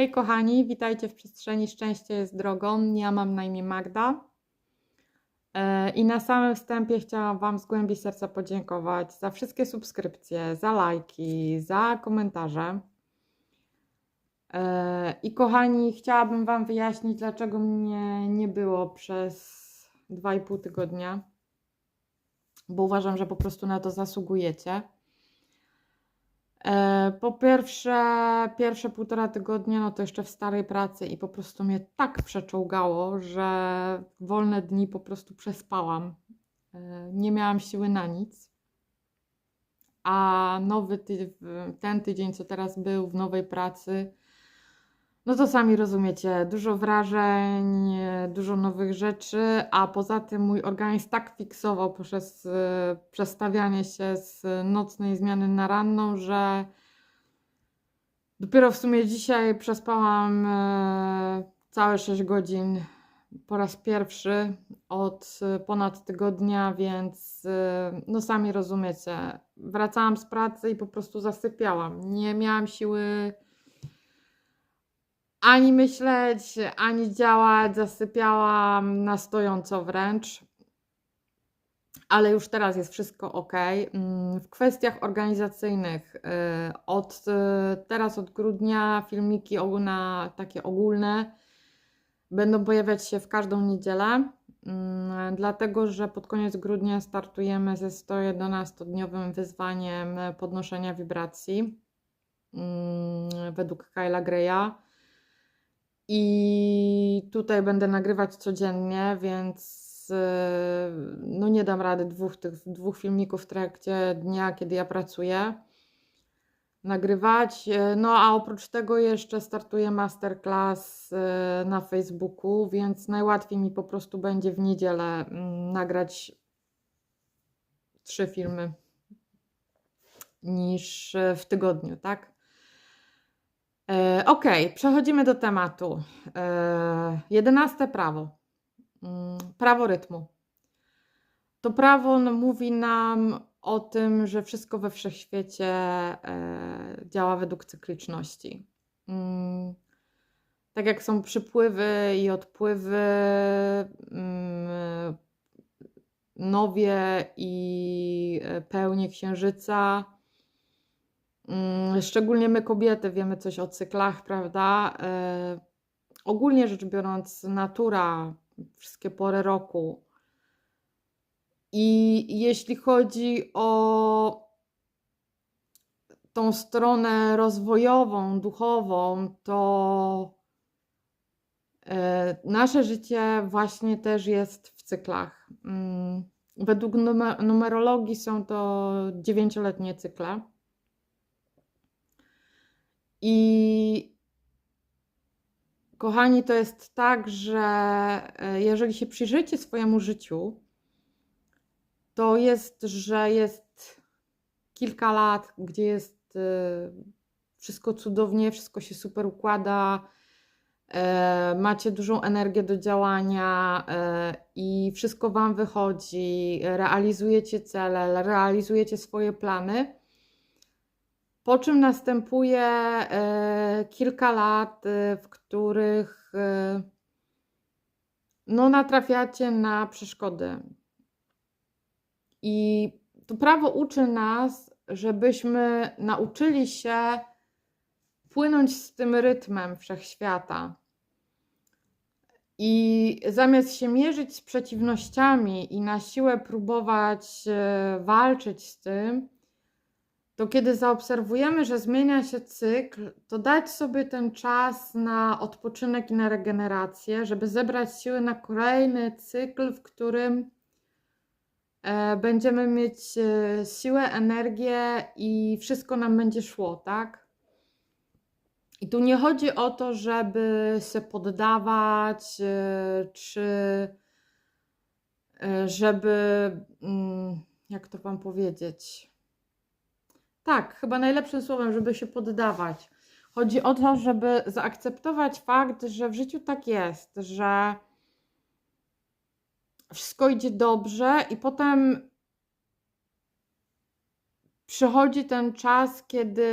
Hej kochani, witajcie w przestrzeni Szczęście jest drogą. Ja mam na imię Magda. E, I na samym wstępie chciałam Wam z głębi serca podziękować za wszystkie subskrypcje, za lajki, za komentarze. E, I kochani, chciałabym Wam wyjaśnić, dlaczego mnie nie było przez 2,5 tygodnia, bo uważam, że po prostu na to zasługujecie. E, Po pierwsze, pierwsze półtora tygodnia, no to jeszcze w starej pracy i po prostu mnie tak przeczołgało, że wolne dni po prostu przespałam. E, Nie miałam siły na nic. A nowy ty, ten tydzień, co teraz był w nowej pracy, no to sami rozumiecie, dużo wrażeń, dużo nowych rzeczy, a poza tym mój organizm tak fiksował poprzez e, przestawianie się z nocnej zmiany na ranną, że dopiero w sumie dzisiaj przespałam e, całe 6 godzin po raz pierwszy od e, ponad tygodnia, więc no sami rozumiecie, wracałam z pracy i po prostu zasypiałam. Nie miałam siły ani myśleć, ani działać, zasypiałam na stojąco wręcz. Ale już teraz jest wszystko ok. Mm, W kwestiach organizacyjnych, y, od y, teraz od grudnia filmiki ogólne, takie ogólne będą pojawiać się w każdą niedzielę, mm, dlatego że pod koniec grudnia startujemy ze 111-dniowym wyzwaniem podnoszenia wibracji mm, według Kyla Greya. I tutaj będę nagrywać codziennie, więc yy, no nie dam rady dwóch tych dwóch filmików w trakcie dnia, kiedy ja pracuję, nagrywać. Yy, No a oprócz tego jeszcze startuję masterclass yy, na Facebooku, więc najłatwiej mi po prostu będzie w niedzielę mm, nagrać trzy filmy niż w tygodniu, tak? E, Okej, przechodzimy do tematu. E, Jedenaste prawo. Mm, Prawo rytmu. To prawo mówi nam o tym, że wszystko we wszechświecie e, działa według cykliczności. Mm, Tak jak są przypływy i odpływy, mm, nowie i pełnie księżyca. Mm, Szczególnie my kobiety wiemy coś o cyklach, prawda? E, ogólnie rzecz biorąc, natura, wszystkie pory roku. I jeśli chodzi o tą stronę rozwojową, duchową, to e, nasze życie właśnie też jest w cyklach. Mm, Według numer- numerologii są to dziewięcioletnie cykle. I kochani, to jest tak, że e, jeżeli się przyjrzycie swojemu życiu, to jest, że jest kilka lat, gdzie jest e, wszystko cudownie, wszystko się super układa, e, macie dużą energię do działania i wszystko Wam wychodzi, realizujecie cele, realizujecie swoje plany. Po czym następuje e, kilka lat, e, w których e, no, natrafiacie na przeszkody. I to prawo uczy nas, żebyśmy nauczyli się płynąć z tym rytmem wszechświata. I zamiast się mierzyć z przeciwnościami i na siłę próbować walczyć z tym, to kiedy zaobserwujemy, że zmienia się cykl, to dać sobie ten czas na odpoczynek i na regenerację, żeby zebrać siły na kolejny cykl, w którym e, będziemy mieć e, siłę, energię i wszystko nam będzie szło, tak? I tu nie chodzi o to, żeby się poddawać, e, czy żeby, mm, jak to Wam powiedzieć? Tak, chyba najlepszym słowem, żeby się poddawać. Chodzi o to, żeby zaakceptować fakt, że w życiu tak jest, że wszystko idzie dobrze i potem przychodzi ten czas, kiedy,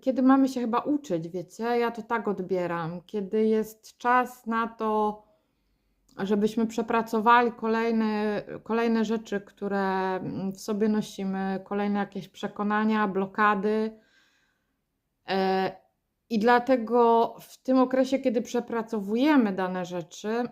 kiedy mamy się chyba uczyć, wiecie? Ja to tak odbieram. Kiedy jest czas na to, żebyśmy przepracowali kolejne, kolejne rzeczy, które w sobie nosimy, kolejne jakieś przekonania, blokady. E, I dlatego w tym okresie, kiedy przepracowujemy dane rzeczy,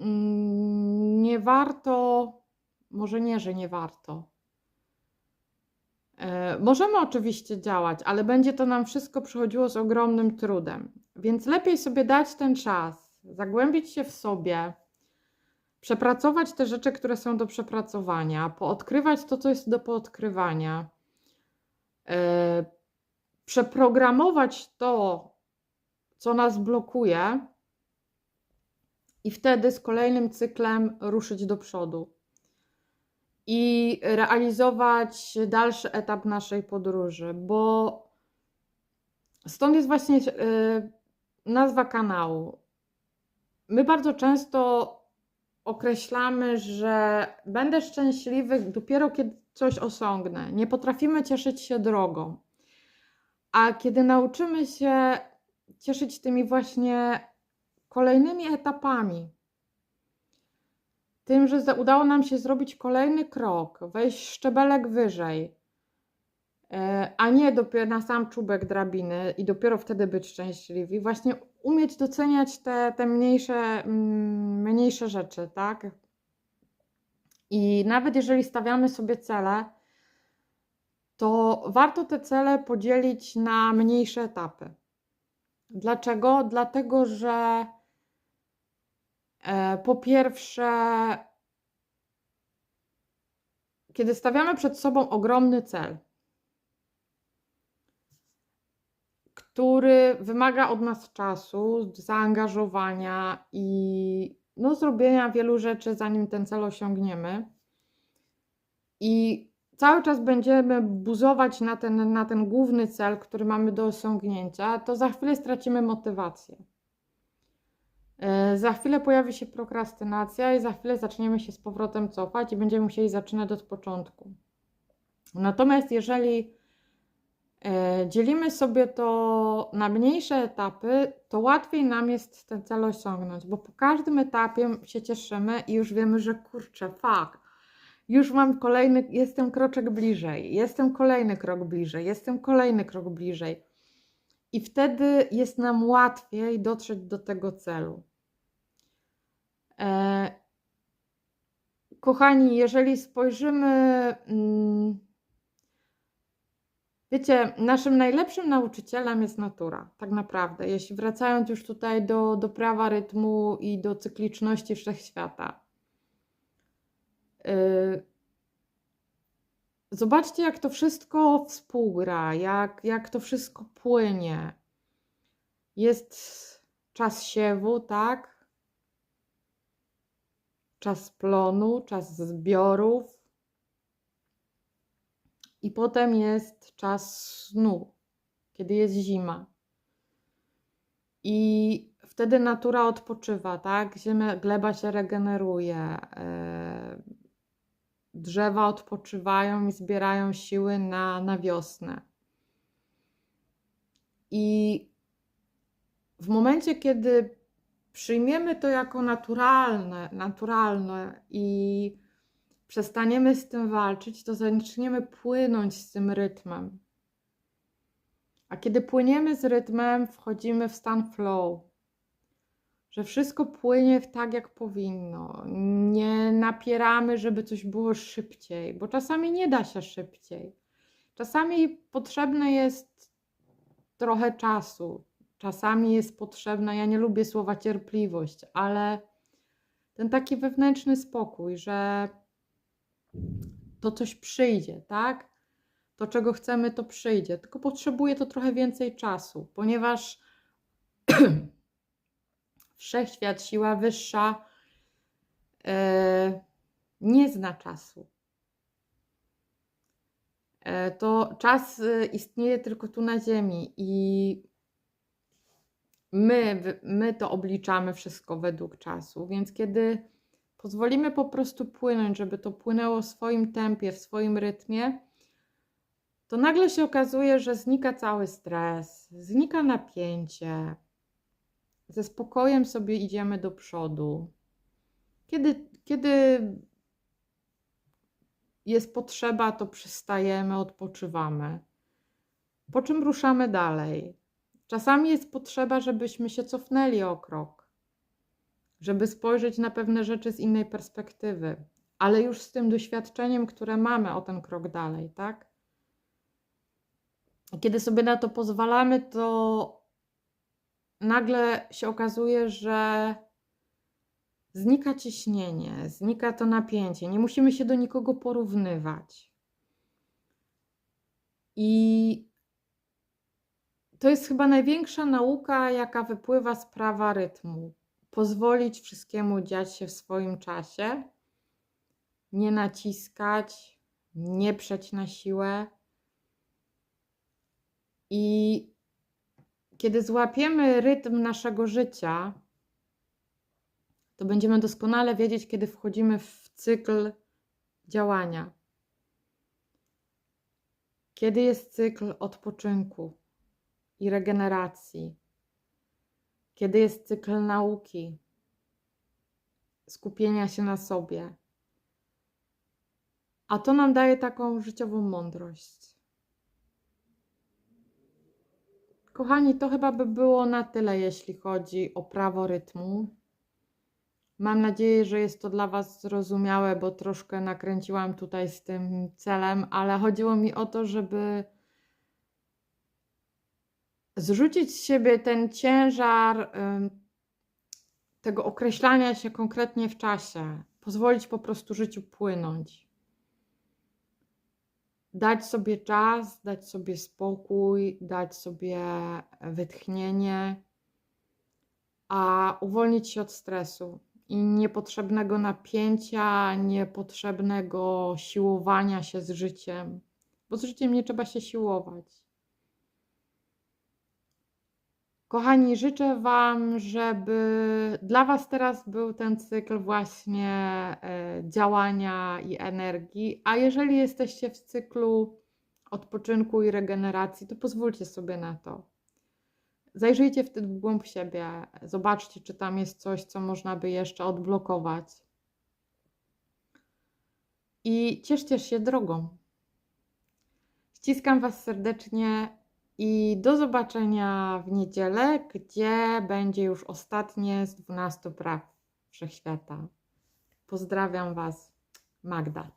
mm, nie warto, może nie, że nie warto. E, Możemy oczywiście działać, ale będzie to nam wszystko przychodziło z ogromnym trudem. Więc lepiej sobie dać ten czas, zagłębić się w sobie, przepracować te rzeczy, które są do przepracowania, poodkrywać to, co jest do poodkrywania, e, przeprogramować to, co nas blokuje, i wtedy z kolejnym cyklem ruszyć do przodu i realizować dalszy etap naszej podróży, bo stąd jest właśnie y, nazwa kanału. My bardzo często określamy, że będę szczęśliwy dopiero kiedy coś osiągnę. Nie potrafimy cieszyć się drogą. A kiedy nauczymy się cieszyć tymi właśnie kolejnymi etapami, tym, że udało nam się zrobić kolejny krok, wejść szczebelek wyżej, a nie dopiero na sam czubek drabiny i dopiero wtedy być szczęśliwi. Właśnie umieć doceniać te, te mniejsze, mm, mniejsze rzeczy, tak? I nawet jeżeli stawiamy sobie cele, to warto te cele podzielić na mniejsze etapy. Dlaczego? Dlatego, że e, po pierwsze, kiedy stawiamy przed sobą ogromny cel, który wymaga od nas czasu, zaangażowania i no, zrobienia wielu rzeczy, zanim ten cel osiągniemy. I cały czas będziemy buzować na ten, na ten główny cel, który mamy do osiągnięcia, to za chwilę stracimy motywację. E, Za chwilę pojawi się prokrastynacja i za chwilę zaczniemy się z powrotem cofać i będziemy musieli zaczynać od początku. Natomiast jeżeli dzielimy sobie to na mniejsze etapy, to łatwiej nam jest ten cel osiągnąć, bo po każdym etapie się cieszymy i już wiemy, że kurczę, fuck, już mam kolejny, jestem kroczek bliżej, jestem kolejny krok bliżej, jestem kolejny krok bliżej. I wtedy jest nam łatwiej dotrzeć do tego celu. E, kochani, jeżeli spojrzymy, mm, wiecie, naszym najlepszym nauczycielem jest natura, tak naprawdę. Jeśli wracając już tutaj do, do prawa rytmu i do cykliczności wszechświata. Y, Zobaczcie, jak to wszystko współgra, jak, jak to wszystko płynie. Jest czas siewu, tak? Czas plonu, czas zbiorów. I potem jest czas snu, kiedy jest zima. I wtedy natura odpoczywa, tak? Ziemia, gleba się regeneruje. e, drzewa odpoczywają i zbierają siły na, na wiosnę. I w momencie, kiedy przyjmiemy to jako naturalne, naturalne i przestaniemy z tym walczyć, to zaczniemy płynąć z tym rytmem. A kiedy płyniemy z rytmem, wchodzimy w stan flow że wszystko płynie tak, jak powinno. Nie napieramy, żeby coś było szybciej, bo czasami nie da się szybciej. Czasami potrzebne jest trochę czasu. Czasami jest potrzebna, ja nie lubię słowa cierpliwość, ale ten taki wewnętrzny spokój, że to coś przyjdzie, tak? To, czego chcemy, to przyjdzie. Tylko potrzebuje to trochę więcej czasu, ponieważ wszechświat, siła wyższa e, nie zna czasu. E, to czas e, istnieje tylko tu na Ziemi i my, my to obliczamy wszystko według czasu, więc kiedy pozwolimy po prostu płynąć, żeby to płynęło w swoim tempie, w swoim rytmie, to nagle się okazuje, że znika cały stres, znika napięcie. Ze spokojem sobie idziemy do przodu. Kiedy, kiedy jest potrzeba, to przystajemy, odpoczywamy. Po czym ruszamy dalej. Czasami jest potrzeba, żebyśmy się cofnęli o krok, żeby spojrzeć na pewne rzeczy z innej perspektywy, ale już z tym doświadczeniem, które mamy o ten krok dalej, tak? Kiedy sobie na to pozwalamy, to nagle się okazuje, że znika ciśnienie, znika to napięcie, nie musimy się do nikogo porównywać. I to jest chyba największa nauka, jaka wypływa z prawa rytmu. Pozwolić wszystkiemu dziać się w swoim czasie, nie naciskać, nie przeć na siłę. I kiedy złapiemy rytm naszego życia, to będziemy doskonale wiedzieć, kiedy wchodzimy w cykl działania. Kiedy jest cykl odpoczynku i regeneracji. Kiedy jest cykl nauki, skupienia się na sobie. A to nam daje taką życiową mądrość. Kochani, to chyba by było na tyle, jeśli chodzi o prawo rytmu. Mam nadzieję, że jest to dla Was zrozumiałe, bo troszkę nakręciłam tutaj z tym celem, ale chodziło mi o to, żeby zrzucić z siebie ten ciężar tego określania się konkretnie w czasie, pozwolić po prostu życiu płynąć. Dać sobie czas, dać sobie spokój, dać sobie wytchnienie, a uwolnić się od stresu i niepotrzebnego napięcia, niepotrzebnego siłowania się z życiem, bo z życiem nie trzeba się siłować. Kochani, życzę Wam, żeby dla Was teraz był ten cykl właśnie e, działania i energii, a jeżeli jesteście w cyklu odpoczynku i regeneracji, to pozwólcie sobie na to. Zajrzyjcie wtedy w głąb siebie, zobaczcie, czy tam jest coś, co można by jeszcze odblokować. I cieszcie się drogą. Ściskam Was serdecznie i do zobaczenia w niedzielę, gdzie będzie już ostatnie z 12 praw wszechświata. Pozdrawiam Was, Magda.